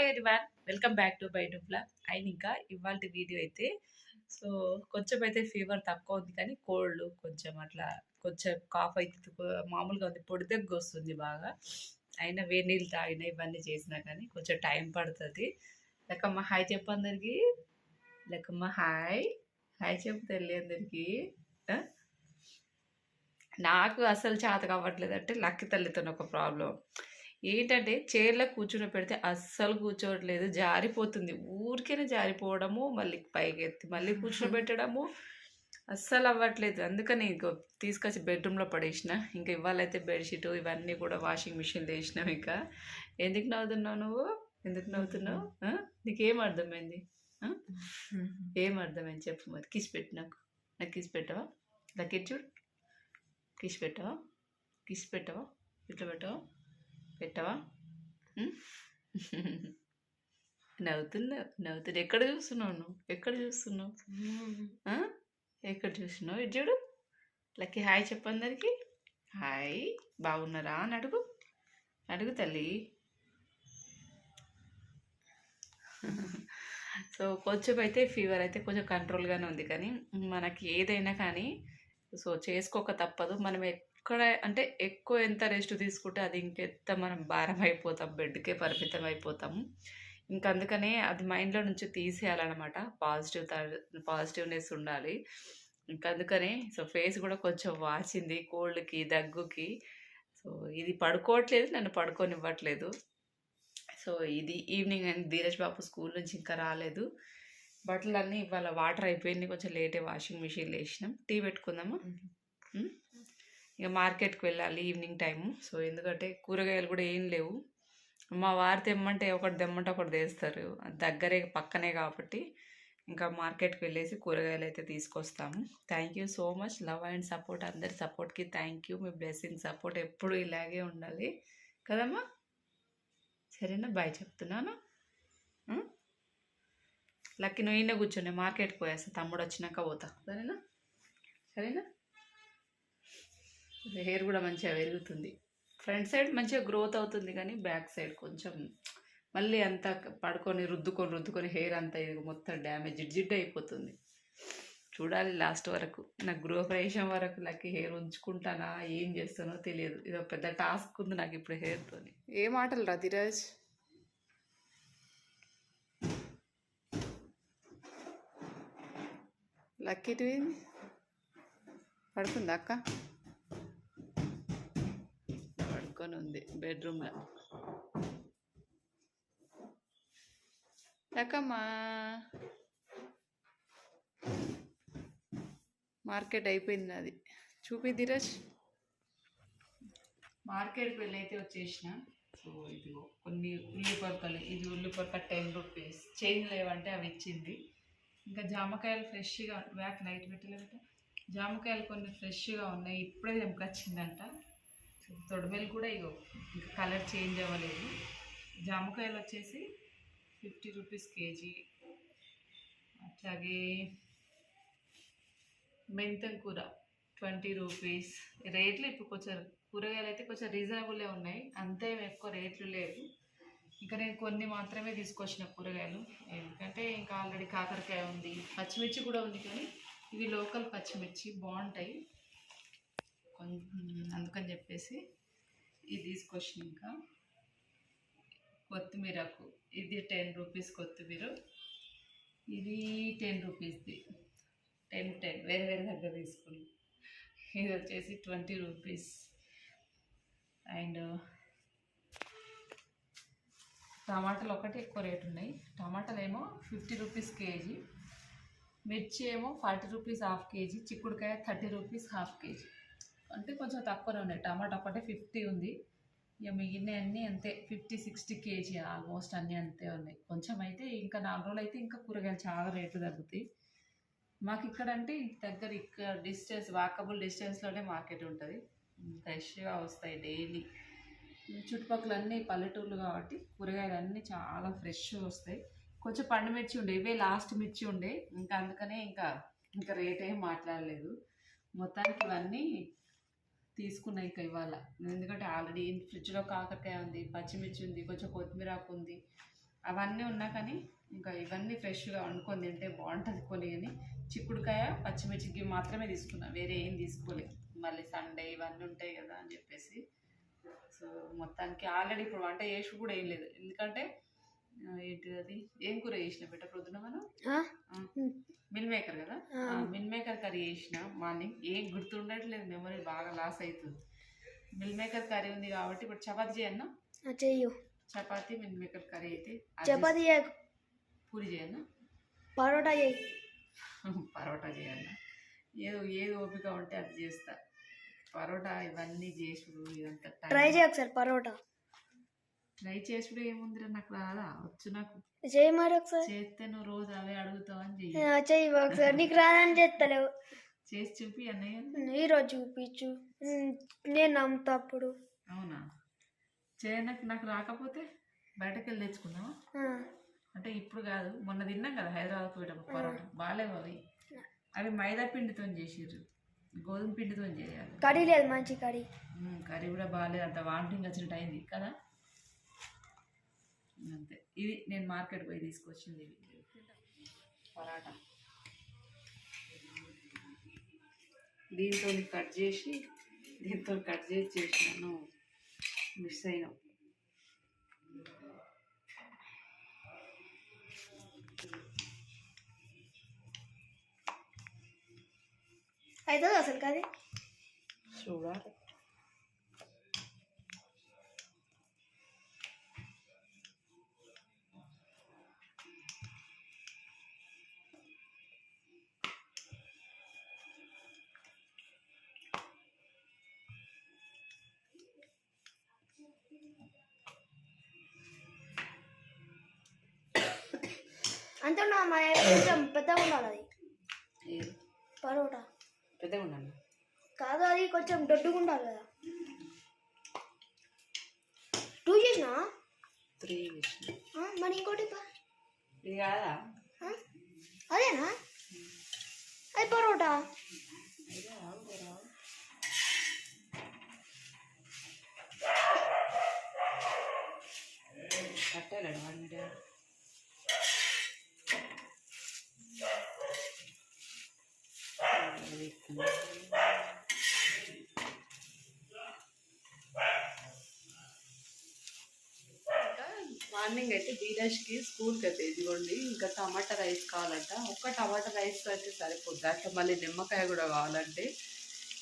Hi everyone welcome back to by two blog అయిన ఇంకా ఇవాళ వీడియో అయితే సో కొంచెం అయితే ఫీవర్ తక్కువ ఉంది కానీ కోల్డ్ కొంచెం అట్లా కొంచెం కాఫ్ అయితే మామూలుగా ఉంది. పొడి దగ్గర వస్తుంది బాగా. అయినా వేడి నీళ్ళు తాగినా ఇవన్నీ చేసినా కానీ కొంచెం టైం పడుతుంది. లెక్కమ్మ హాయ్ చెప్పు అందరికి. లెక్కమ్మ హాయ్ హాయ్ చెప్పు తెలియ అందరికి. నాకు అసలు చేత కావట్లేదు అంటే లక్కి తల్లితో ఒక ప్రాబ్లం ఏంటంటే చైర్లో కూర్చుని పెడితే అస్సలు కూర్చోవట్లేదు జారిపోతుంది. ఊరికేనే జారిపోవడము మళ్ళీ పైకి ఎత్తి మళ్ళీ కూర్చోబెట్టడము అస్సలు అవ్వట్లేదు. అందుకని ఇంకో తీసుకొచ్చి బెడ్రూమ్లో పడేసిన. ఇంకా ఇవాళైతే బెడ్షీట్ ఇవన్నీ కూడా వాషింగ్ మిషన్లో వేసినాం ఇంకా. ఎందుకు నవ్వుతున్నావు నువ్వు? ఎందుకు నవ్వుతున్నావు? నీకేం అర్థమైంది? ఏం అర్థమైంది చెప్పు మరి. కిస్ పెట్టు నాకు. నాకు కిస్ పెట్టవా? లక్కీ చూడు. కిస్ పెట్టవా? కిస్ పెట్టవా? ఇట్లా పెట్టవా? పెట్టవా? నవ్వుతున్నావు నవ్వుతున్నావు ఎక్కడ చూస్తున్నావు నువ్వు? ఎక్కడ చూస్తున్నావు? ఎక్కడ చూసినావు ఇటు చూడు. లక్కీ హాయ్ చెప్పు అందరికి. హాయ్. బాగున్నారా? అని అడుగు. అడుగు తల్లి. సో కొంచెం అయితే ఫీవర్ అయితే కొంచెం కంట్రోల్గానే ఉంది కానీ మనకి ఏదైనా కానీ సో చేసుకోక తప్పదు. మనం ఎక్కడ అంటే ఎక్కువ ఎంత రెస్ట్ తీసుకుంటే అది ఇంకెంత మనం భారం అయిపోతాం బెడ్కే పరిమితం అయిపోతాము ఇంకా అందుకనే అది మైండ్లో నుంచి తీసేయాలన్నమాట. పాజిటివ్ పాజిటివ్నెస్ ఉండాలి. ఇంకా అందుకనే సో ఫేస్ కూడా కొంచెం వాచింది కోల్డ్కి దగ్గుకి. సో ఇది పడుకోవట్లేదు నన్ను పడుకోనివ్వట్లేదు. సో ఇది evening and Dheeraj Babu school నుంచి ఇంకా రాలేదు. బట్టలన్నీ ఇవాళ వాటర్ అయిపోయింది కొంచెం లేటే వాషింగ్ మిషన్లో వేసినాం టీ పెట్టుకుందామా? ఇక మార్కెట్కి వెళ్ళాలి ఈవినింగ్ టైము. సో ఎందుకంటే కూరగాయలు కూడా ఏం లేవు. మా వారు తెమ్మంటే ఒకటి తెమ్మంటే ఒకటి తెస్తారు. దగ్గరే పక్కనే కాబట్టి ఇంకా మార్కెట్కి వెళ్ళేసి కూరగాయలు అయితే తీసుకొస్తాము. Thank you so much. Love and support అందరి సపోర్ట్కి థ్యాంక్ యూ. మీ బ్లెస్సింగ్ సపోర్ట్ ఎప్పుడు ఇలాగే ఉండాలి. కదమ్మా? సరేనా? బాయ్ చెప్తున్నాను. లక్కి లక్కీ నువ్వు ఈయన కూర్చొని మార్కెట్కి పోయేస్తా. తమ్ముడు వచ్చినాక పోతా. సరేనా? సరేనా? హెయిర్ కూడా మంచిగా పెరుగుతుంది. ఫ్రంట్ సైడ్ మంచిగా గ్రోత్ అవుతుంది కానీ బ్యాక్ సైడ్ కొంచెం మళ్ళీ అంతా పడుకొని రుద్దుకొని రుద్దుకొని హెయిర్ అంతా ఇది మొత్తం డ్యామేజ్ జిడ్జిడ్ అయిపోతుంది. చూడాలి లాస్ట్ వరకు. నాకు గృహప్రవేశం వరకు నాకు హెయిర్ ఉంచుకుంటానా ఏం చేస్తానో తెలియదు. ఇది ఒక పెద్ద టాస్క్ ఉంది నాకు ఇప్పుడు హెయిర్తో ఏ మాటలు రా ధీరజ్? లక్కీ పడుతుందా అక్క? పడుకొని ఉంది బెడ్రూమ్లో. లక్కమ్మా. మార్కెట్ అయిపోయింది అది. చూపి ధీరజ్. మార్కెట్ పెళ్ళైతే వచ్చేసిన. సో ఇదిగో కొన్ని ఉల్లి పొరకలు ఇది ఉల్లి పొరక టెన్ రూపీస్. చేంజ్ లేవంటే అవి ఇచ్చింది. ఇంకా జామకాయలు ఫ్రెష్గా వ్యాక్ లైట్ పెట్టలేదట. జామకాయలు కొన్ని ఫ్రెష్గా ఉన్నాయి ఇప్పుడే తెంపుకొచ్చిందంట తొడిమెలు కూడా ఇగో ఇంకా కలర్ చేంజ్ అవ్వలేదు. జామకాయలు వచ్చేసి ఫిఫ్టీ రూపీస్ కేజీ. అట్లాగే మెంతం కూర ట్వంటీ రూపీస్. రేట్లు ఇప్పుడు కొంచెం కూరగాయలు అయితే కొంచెం రీజనబుల్లే ఉన్నాయి. అంతే ఎక్కువ రేట్లు లేవు. ఇంకా నేను కొన్ని మాత్రమే తీసుకొచ్చిన కూరగాయలు. ఎందుకంటే ఇంకా ఆల్రెడీ కాకరకాయ ఉంది పచ్చిమిర్చి కూడా ఉంది కానీ ఇవి లోకల్ పచ్చిమిర్చి బాగుంటాయి. అందుకని చెప్పేసి ఇది తీసుకొచ్చిన ఇంకా. కొత్తిమీరకు ఇది టెన్ రూపీస్ కొత్తిమీర. ఇది టెన్ రూపీస్ది. టెన్ టెన్ వేరే వేరే దగ్గర తీసుకుని ఇది వచ్చేసి ట్వంటీ రూపీస్. అండ్ టమాటాలు ఒకటి ఎక్కువ రేట్ ఉన్నాయి. టమాటాలు ఏమో ఫిఫ్టీ రూపీస్ కేజీ. మిర్చి ఏమో ఫార్టీ రూపీస్ హాఫ్ కేజీ. చిక్కుడుకాయ థర్టీ రూపీస్ హాఫ్ కేజీ. అంటే కొంచెం తక్కువనే ఉన్నాయి. టమాటా ఒకటే ఫిఫ్టీ ఉంది. ఇక మిగిలిన అన్నీ అంతే. ఫిఫ్టీ సిక్స్టీ కేజీ ఆల్మోస్ట్ అన్నీ అంతే ఉన్నాయి. కొంచెం అయితే ఇంకా నాలుగు రోజులు అయితే ఇంకా కూరగాయలు చాలా రేట్లు తగ్గుతాయి. మాకు ఇక్కడ అంటే దగ్గర ఇక్కడ డిస్టెన్స్ వాకబుల్ డిస్టెన్స్లోనే మార్కెట్ ఉంటుంది. ఫ్రెష్గా వస్తాయి డైలీ. చుట్టుపక్కల అన్నీ పల్లెటూర్లు కాబట్టి కూరగాయలు అన్నీ చాలా ఫ్రెష్గా వస్తాయి. కొంచెం పండు మిర్చి ఉండే. ఇవే లాస్ట్ మిర్చి ఉండే. ఇంకా అందుకనే ఇంకా ఇంకా రేట్ ఏం మాట్లాడలేదు. మొత్తానికి ఇవన్నీ తీసుకున్నా ఇంకా ఇవాళ. ఎందుకంటే ఆల్రెడీ ఫ్రిడ్జ్లో కాకరకాయ ఉంది పచ్చిమిర్చి ఉంది కొంచెం కొత్తిమీర ఆకు ఉంది. అవన్నీ ఉన్నా కానీ ఇంకా ఇవన్నీ ఫ్రెష్గా వండుకొని తింటే బాగుంటుంది కొని అని చిక్కుడుకాయ పచ్చిమిర్చికి మాత్రమే తీసుకున్నా. వేరే ఏం తీసుకోలేదు మళ్ళీ సండే ఇవన్నీ ఉంటాయి కదా అని చెప్పేసి. సో మొత్తానికి ఆల్రెడీ ఇప్పుడు వంట చేసి కూడా ఏం లేదు. ఎందుకంటే ఆ, ఏంటిది అది? ఏం కూర చేసిన బిడ్డ ప్రొద్దున మనం? మిల్ మేకర్ కదా. మిల్ మేకర్ కర్రీ చేసిన మార్నింగ్. ఏం గుర్తుండట్లేదు మెమరీ బాగా లాస్ అవుతుంది మిల్ మేకర్ కర్రీ ఉంది కాబట్టి ఇప్పుడు చపాతి చేయన్నా? చెయ్యు. చపాతి మిల్ మేకర్ కర్రీ అయితే చపాతీ పూరి చేయన్నా పరోటా చేయి. పరోటా చేయన్నా ఏదో ఏది ఓపిక ఉంటే అది చేస్తా. పరోటా ఇవన్నీ చేసుడు ఇదంతా. ట్రై చేయ ఒకసారి పరోటా. ట్రై చేసుడు ఏముందిరా నాకు రాదా వచ్చు నాకు. చేయి మరి ఒకసారి. చేస్తే నువ్వు రోజు అవే అడుగుతావు అని చెయ్యి. ఒకసారి. నీకు రాదని చేస్తలేవు. చేసి చూపి అన్నయ్య ఈరోజు చూపించు. నేను నమ్ముతా అప్పుడు. అవునా? చేయనకు నాకు రాకపోతే బయటకు వెళ్ళి తెచ్చుకుందామా? ఆ, అంటే ఇప్పుడు కాదు మొన్న తిన్నాం కదా హైదరాబాద్ పోయేటప్పుడు పరోటా. బాగాలేవు అవి. అవి మైదా పిండితో చేసిర్రు. గోధుమ పిండితో చేయాలి. కర్రీ లేదు మంచి కర్రీ. ఉమ్, కర్రీ కూడా బాగాలేదు అంత వామిటింగ్ వచ్చినట్టు అయింది కదా? అంతే. ఇది నేను మార్కెట్ పోయి తీసుకొచ్చింది ఇవి. పరాటా. దీంతో కట్ చేసి దీంతో కట్ చేసి చేసినాను. మిస్ అయినాం. అవుతుంది అసలు కది చూడాలి. అంతే నా మా కొంచెం పెద్దగా ఉండాలి అది. పరోటా. పెద్దగా ఉండండి కాదు అది కొంచెం దొడ్డుగా ఉండాలి కదా. టూ చేసినా? త్రీ ఆ, మరి ఇంకోటి. ఇది కాదా? అదేనా? అది పరోటా. కట్టాలండి వన్ మార్నింగ్ అయితే ధీరజ్కి స్కూల్కి అయితే ఇదిగోండి ఇంకా టమాటా రైస్ కావాలంట. ఒక్క టమాటా రైస్ అయితే సరిపోద్ది. అట్లా మళ్ళీ నిమ్మకాయ కూడా కావాలంటే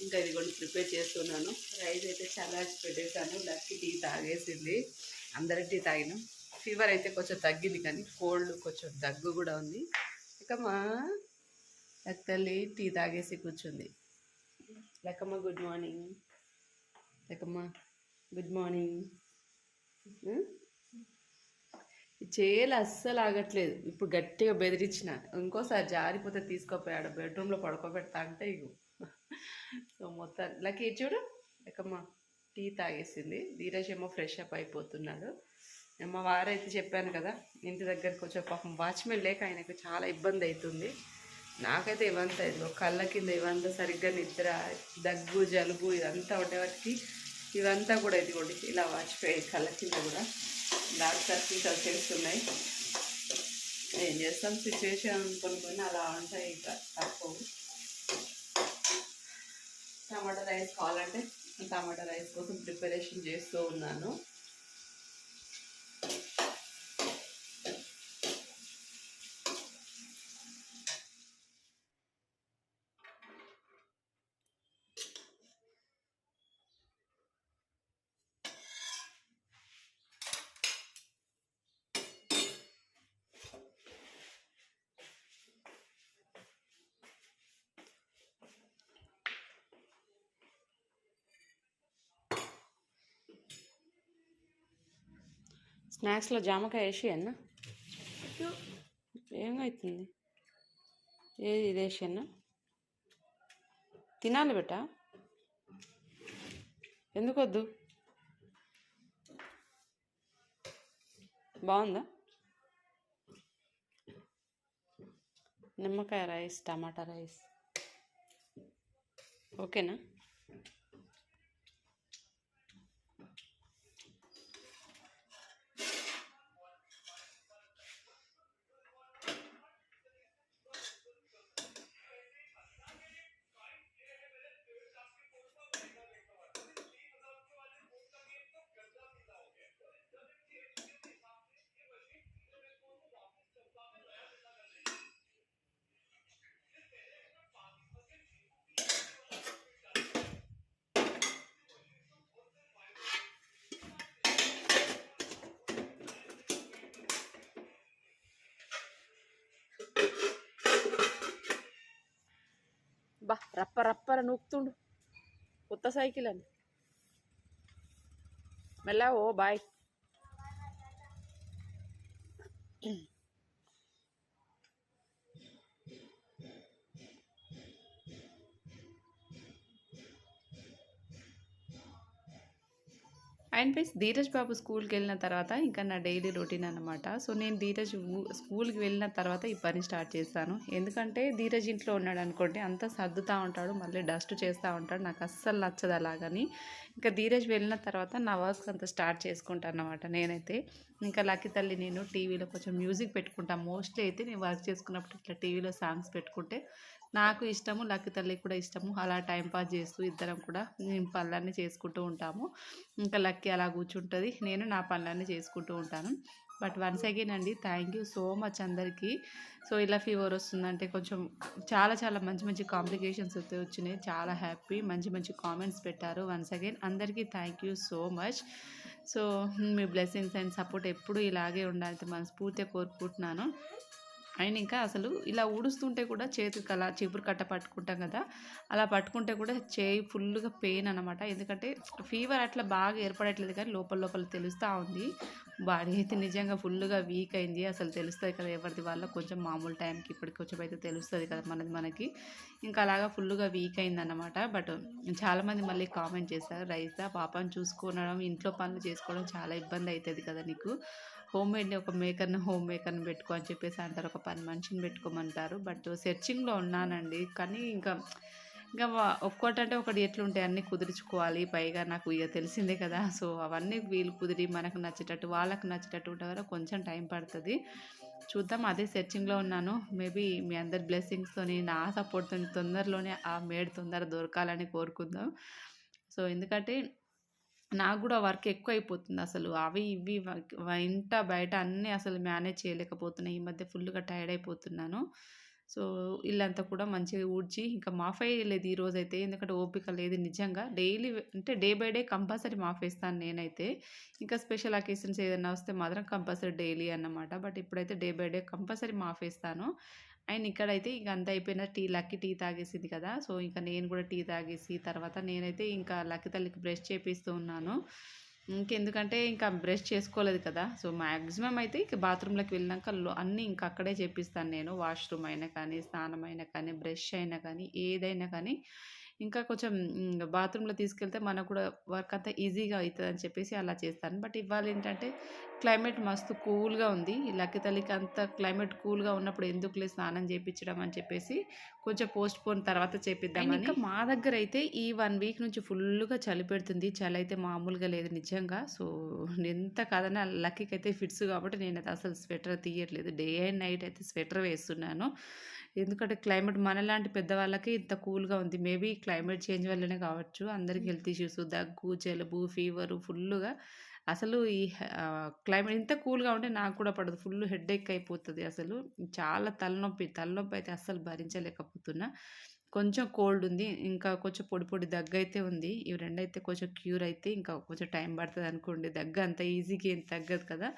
ఇంకా ఇదిగోండి ప్రిపేర్ చేస్తున్నాను. రైస్ అయితే చాలా పెట్టేశాను. లక్కి టీ తాగేసింది. అందరి టీ తాగినాం. ఫీవర్ అయితే కొంచెం తగ్గింది కానీ కోల్డ్ కొంచెం దగ్గు కూడా ఉంది. ఇక మా లక్కల్లి టీ తాగేసి కూర్చుంది. Lakkamma good morning Lakkamma good morning చేలు అస్సలు ఆగట్లేదు. ఇప్పుడు గట్టిగా బెదిరించిన. ఇంకోసారి జారిపోతే తీసుకోపోయాడు బెడ్రూమ్లో పడుకోబెడతా అంటే ఇగో. సో మొత్తం లక్కీ చూడు. ఎక్కమ్మ టీ తాగేసింది. ధీరజ్ ఏమో ఫ్రెష్ అప్ అయిపోతున్నాడు. మా వారైతే చెప్పాను కదా ఇంటి దగ్గరికి వచ్చే పాపం వాచ్మెన్ లేక ఆయనకు చాలా ఇబ్బంది అవుతుంది. నాకైతే ఇవంతా ఇదిగో కళ్ళ కింద ఇవంతా సరిగ్గా నిద్ర దగ్గు జలుబు ఇదంతా ఉండేవాటికి ఇవంతా కూడా ఇదిగోండి ఇలా వాచిపోయాయి కళ్ళ కింద కూడా. డార్క్ సర్కిల్స్ ఉన్నాయి ఏం చేస్తాం? సిచ్యువేషన్ అనుకుని అలా ఉంటాయి ఇంకా తప్పవు. టమాటా రైస్ కావాలంటే టమాటా రైస్ కోసం ప్రిపరేషన్ చేస్తూ ఉన్నాను. స్నాక్స్లో జామకాయ వేసి అన్న ఏమవుతుంది ఏది ఇది వేసి అన్న తినాలి బెట్ట ఎందుకొద్దు? బాగుందా? నిమ్మకాయ రైస్ టమాటా రైస్. ఓకేనా? బా రప్ప రప్పర నూకుతుండు. కొత్త సైకిల్ అని మెల్ల బాయ్. అండ్ ప్లస్ ధీరజ్ బాబు స్కూల్కి వెళ్ళిన తర్వాత ఇంకా నా డైలీ రొటీన్ అనమాట సో నేను ధీరజ్ స్కూల్కి వెళ్ళిన తర్వాత ఈ పని స్టార్ట్ చేస్తాను ఎందుకంటే ధీరజ్ ఇంట్లో ఉన్నాడు అనుకోండి అంతా సర్దుతూ ఉంటాడు మళ్ళీ డస్ట్ చేస్తూ ఉంటాడు నాకు అస్సలు నచ్చదు అలాగని. ఇంకా ధీరజ్ వెళ్ళిన తర్వాత నా వర్క్స్ అంతా స్టార్ట్ చేసుకుంటాను అనమాట నేనైతే. ఇంకా లక్కీ తల్లి నేను టీవీలో కొంచెం మ్యూజిక్ పెట్టుకుంటాను మోస్ట్లీ అయితే నేను వర్క్ చేసుకున్నప్పుడు ఇట్లా టీవీలో సాంగ్స్ పెట్టుకుంటే నాకు ఇష్టము లక్కి తల్లికి కూడా ఇష్టము. అలా టైంపాస్ చేస్తూ ఇద్దరం కూడా మేము పనులన్నీ చేసుకుంటూ ఉంటాము. ఇంకా లక్కీ అలా కూర్చుంటుంది. నేను నా పనులన్నీ చేసుకుంటూ ఉంటాను. బట్ వన్స్ అగైన్ అండి థ్యాంక్ యూ సో మచ్ అందరికీ. సో ఇలా ఫీవర్ వస్తుందంటే కొంచెం చాలా చాలా మంచి మంచి కాంప్లికేషన్స్ అయితే వచ్చినాయి. చాలా హ్యాపీ మంచి మంచి కామెంట్స్ పెట్టారు వన్స్ అగైన్. అందరికీ thank you so much. So me blessings and support ఎప్పుడు ఇలాగే ఉండాలని మనస్ఫూర్తిగా కోరుకుంటున్నాను. అండ్ ఇంకా అసలు ఇలా ఊడుస్తుంటే కూడా చేతికి అలా చీపురు కట్ట పట్టుకుంటాం కదా అలా పట్టుకుంటే కూడా చేయి ఫుల్గా పెయిన్ అనమాట ఎందుకంటే ఫీవర్ అట్లా బాగా ఏర్పడట్లేదు కానీ లోపల లోపల తెలుస్తూ ఉంది. బాడీ అయితే నిజంగా ఫుల్గా వీక్ అయింది. అసలు తెలుస్తుంది కదా ఎవరిది వల్ల కొంచెం మామూలు టైంకి ఇప్పటికి కొంచెం అయితే తెలుస్తుంది కదా మనది మనకి. ఇంకా అలాగా ఫుల్గా వీక్ అయిందన్నమాట బట్ చాలామంది మళ్ళీ కామెంట్ చేస్తారు రైతా పాపని చూసుకోవడం ఇంట్లో పనులు చేసుకోవడం చాలా ఇబ్బంది అవుతుంది కదా నీకు. హోమ్ మేడ్ని ఒక మేకర్ని హోమ్ మేకర్ని పెట్టుకో అని చెప్పేసి అంటారు. ఒక పని మనిషిని పెట్టుకోమంటారు. బట్ సెర్చింగ్లో ఉన్నానండి. కానీ ఇంకా ఇంకా ఒక్కోటంటే ఒకటి ఎట్లుంటాయి? అన్నీ కుదుర్చుకోవాలి. పైగా నాకు ఇక తెలిసిందే కదా. సో అవన్నీ వీలు కుదిరి మనకు నచ్చేటట్టు వాళ్ళకు నచ్చేటట్టు ఉంటే వరకు కొంచెం టైం పడుతుంది. చూద్దాం. అదే సెర్చింగ్లో ఉన్నాను. మేబీ మీ అందరి బ్లెస్సింగ్స్తోని నా సపోర్ట్తో తొందరలోనే ఆ మేడ్ తొందర దొరకాలని కోరుకుందాం. సో ఎందుకంటే నాకు కూడా వర్క్ ఎక్కువ అయిపోతుంది అసలు. అవి ఇవి ఇంట బయట అన్నీ అసలు మేనేజ్ చేయలేకపోతున్నాయి. ఈ మధ్య ఫుల్గా టైర్డ్ అయిపోతున్నాను. సో ఇల్లంతా కూడా మంచిగా ఊడ్చి ఇంకా మాఫ్ అయ్యలేదు ఈ రోజు అయితే ఎందుకంటే ఓపిక లేదు నిజంగా. డైలీ అంటే day by day compulsory mop వేస్తాను నేనైతే. ఇంకా స్పెషల్ అకేషన్స్ ఏదైనా వస్తే మాత్రం కంపల్సరీ డైలీ అన్నమాట. బట్ ఇప్పుడైతే డే బై డే కంపల్సరీ మాఫ్ వేస్తాను అండ్ ఇక్కడైతే ఇంక అంత అయిపోయిన టీ లక్కీ టీ తాగేసింది కదా. సో ఇంకా నేను కూడా టీ తాగేసి తర్వాత నేనైతే ఇంకా లక్కీ తల్లికి బ్రష్ చేపిస్తూ ఉన్నాను. ఇంకెందుకంటే ఇంకా బ్రష్ చేసుకోలేదు కదా. సో మ్యాక్సిమం అయితే ఇక బాత్రూంలోకి వెళ్ళినాక లో అన్నీ ఇంకా అక్కడే చేపిస్తాను నేను. వాష్రూమ్ అయినా కానీ స్నానం అయినా కానీ బ్రష్ అయినా కానీ ఏదైనా కానీ. ఇంకా కొంచెం బాత్రూంలో తీసుకెళ్తే మనకు కూడా వర్క్ అంతా ఈజీగా అవుతుంది అని చెప్పేసి అలా చేస్తాను. బట్ ఇవాళ ఏంటంటే క్లైమేట్ మస్తు కూల్గా ఉంది. ఈ తల్లికి అంత క్లైమేట్ కూల్గా ఉన్నప్పుడు ఎందుకులే స్నానం చేయించడం అని చెప్పేసి కొంచెం పోస్ట్ పోన్ తర్వాత చేపిద్దాం ఇంకా మా దగ్గర అయితే ఈ వన్ వీక్ నుంచి ఫుల్గా చలి పెడుతుంది. చలి అయితే మామూలుగా లేదు నిజంగా. సో ఎంత కాదన్నా లక్కీకి అయితే ఫిట్స్ కాబట్టి నేను అయితే అసలు స్వెటర్ తీయట్లేదు. డే అండ్ నైట్ అయితే స్వెటర్ వేస్తున్నాను. ఎందుకంటే క్లైమేట్ మనలాంటి పెద్దవాళ్ళకి ఇంత కూల్గా ఉంది. మేబీ క్లైమేట్ చేంజ్ వల్లనే కావచ్చు. అందరికి హెల్త్ ఇష్యూస్ దగ్గు జలుబు ఫీవరు ఫుల్గా అసలు ఈ క్లైమేట్ ఇంత కూల్గా ఉంటే నాకు కూడా పడదు. ఫుల్ హెడ్ ఎక్ అయిపోతుంది అసలు. చాలా తలనొప్పి తలనొప్పి అయితే అస్సలు భరించలేకపోతున్నా. కొంచెం కోల్డ్ ఉంది. ఇంకా కొంచెం పొడి పొడి దగ్గు అయితే ఉంది. ఇవి రెండు అయితే కొంచెం క్యూర్ అయితే ఇంకా కొంచెం టైం పడుతుంది అనుకోండి దగ్గు అంత ఈజీగా ఏం తగ్గదు కదా.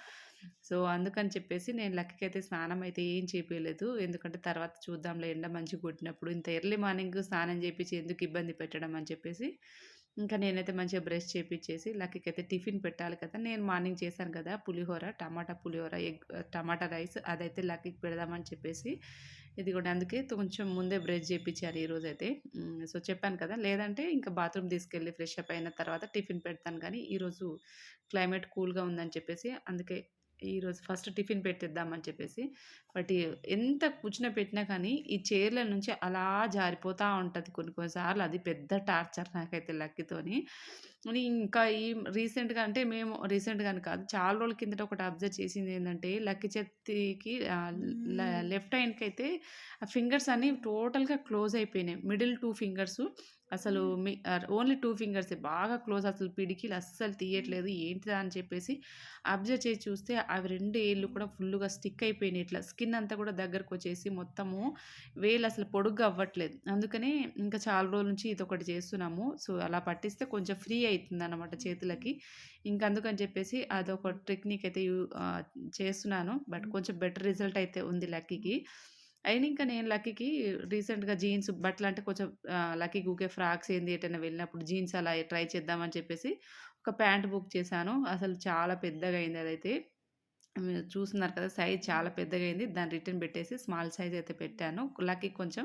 సో అందుకని చెప్పేసి నేను లక్కీకి అయితే స్నానం అయితే ఏం చేపించలేదు ఎందుకంటే తర్వాత చూద్దాంలే ఎండ మంచిగా కొట్టినప్పుడు ఇంత ఎర్లీ మార్నింగ్ స్నానం చేపించి ఎందుకు ఇబ్బంది పెట్టడం అని చెప్పేసి ఇంకా నేనైతే మంచిగా బ్రష్ చేపించేసి లక్కీకి అయితే టిఫిన్ పెట్టాలి కదా నేను మార్నింగ్ చేశాను కదా పులిహోర టమాటా పులిహోర ఎగ్ టమాటా రైస్ అదైతే లక్కీకి పెడదామని చెప్పేసి ఇది కూడా అందుకే కొంచెం ముందే బ్రష్ చేయించారు ఈరోజు అయితే సో చెప్పాను కదా లేదంటే ఇంకా బాత్రూమ్ తీసుకెళ్ళి ఫ్రెష్ అప్ అయిన తర్వాత టిఫిన్ పెడతాను కానీ ఈరోజు క్లైమేట్ కూల్గా ఉందని చెప్పేసి అందుకే ఈరోజు ఫస్ట్ టిఫిన్ పెట్టేద్దామని చెప్పేసి. బట్ ఎంత కూర్చుని పెట్టినా కానీ ఈ చైర్ల నుంచి అలా జారిపోతూ ఉంటుంది కొన్ని కొన్నిసార్లు అది పెద్ద టార్చర్ నాకైతే లక్కీతోని ఇంకా ఈ రీసెంట్గా అంటే మేము రీసెంట్గాని కాదు చాలా రోజుల కిందట ఒకటి అబ్జర్వ్ చేసింది ఏంటంటే లక్కీ చేతికి లెఫ్ట్ హ్యాండ్కి అయితే ఆ ఫింగర్స్ అన్నీ టోటల్గా క్లోజ్ అయిపోయినాయి. మిడిల్ టూ ఫింగర్స్ అసలు మీ ఓన్లీ టూ ఫింగర్స్ బాగా క్లోజ్ అసలు పిడికిలు అస్సలు తీయట్లేదు ఏంటిదా అని చెప్పేసి అబ్జర్వ్ చేసి చూస్తే అవి రెండు ఏళ్ళు కూడా ఫుల్గా స్టిక్ అయిపోయినాయి ఇట్లా. స్కిన్ అంతా కూడా దగ్గరకు వచ్చేసి మొత్తము వేలు అసలు పొడుగ్గా అవ్వట్లేదు. అందుకని ఇంకా చాలా రోజుల నుంచి ఇది ఒకటి చేస్తున్నాము. సో అలా పట్టిస్తే కొంచెం ఫ్రీ అవుతుంది అనమాట చేతులకి ఇంకా అందుకని చెప్పేసి అదొక టెక్నిక్ అయితే యూ చేస్తున్నాను బట్ కొంచెం బెటర్ రిజల్ట్ అయితే ఉంది లక్కీకి అయినా ఇంకా నేను లక్కీకి రీసెంట్‌గా జీన్స్ బట్టలంటే కొంచెం ఆహ్, లక్కీకి ఊకే ఫ్రాక్స్ ఏంది ఎటైనా వెళ్ళినప్పుడు జీన్స్ అలా ట్రై చేద్దామని చెప్పేసి ఒక ప్యాంట్ బుక్ చేశాను. అసలు చాలా పెద్దగా అయింది అదైతే. మీరు చూస్తున్నారు కదా! సైజ్ చాలా పెద్దగా అయింది. దాన్ని రిటర్న్ పెట్టేసి స్మాల్ సైజ్ అయితే పెట్టాను. లక్కీకి కొంచెం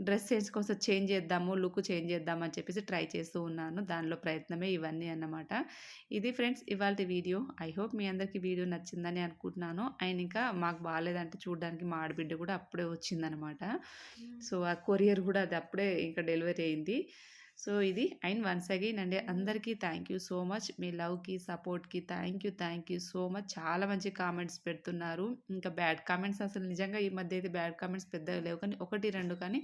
డ్రెస్ సెన్స్ కొంచెం చేంజ్ చేద్దాము, లుక్ చేంజ్ చేద్దాం అని చెప్పేసి ట్రై చేస్తూ ఉన్నాను. దానిలో ప్రయత్నమే ఇవన్నీ అన్నమాట. ఇది ఫ్రెండ్స్ ఇవాల్టి వీడియో. ఐ హోప్ మీ అందరికీ వీడియో నచ్చిందని అనుకుంటున్నాను. అండ్ ఇంకా మాకు బాలేదంటే చూడడానికి మా ఆడబిడ్డ కూడా అప్పుడే వచ్చిందనమాట. సో, ఆ కొరియర్ కూడా అది అప్పుడే ఇంకా డెలివరీ అయింది. సో, ఇది అండ్ వన్స్ అగైన్ అండి అందరికీ థ్యాంక్ యూ సో మచ్. మీ లవ్‌కి, సపోర్ట్‌కి thank you, thank you so much. చాలా మంచి కామెంట్స్ పెడుతున్నారు. ఇంకా బ్యాడ్ కామెంట్స్ అసలు నిజంగా ఈ మధ్య అయితే బ్యాడ్ కామెంట్స్ పెద్దగా లేవు కానీ 1, 2 కానీ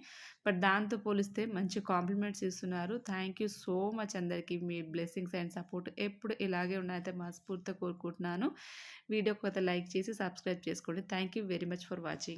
బట్ దాంతో పోలిస్తే మంచి కాంప్లిమెంట్స్ ఇస్తున్నారు. థ్యాంక్ యూ సో మచ్ అందరికీ. మీ బ్లెస్సింగ్స్ అండ్ సపోర్ట్ ఎప్పుడు ఇలాగే ఉన్నాయితే మనస్ఫూర్తిగా కోరుకుంటున్నాను. వీడియో కొత్త లైక్ చేసి సబ్స్క్రైబ్ చేసుకోండి. Thank you very much for watching.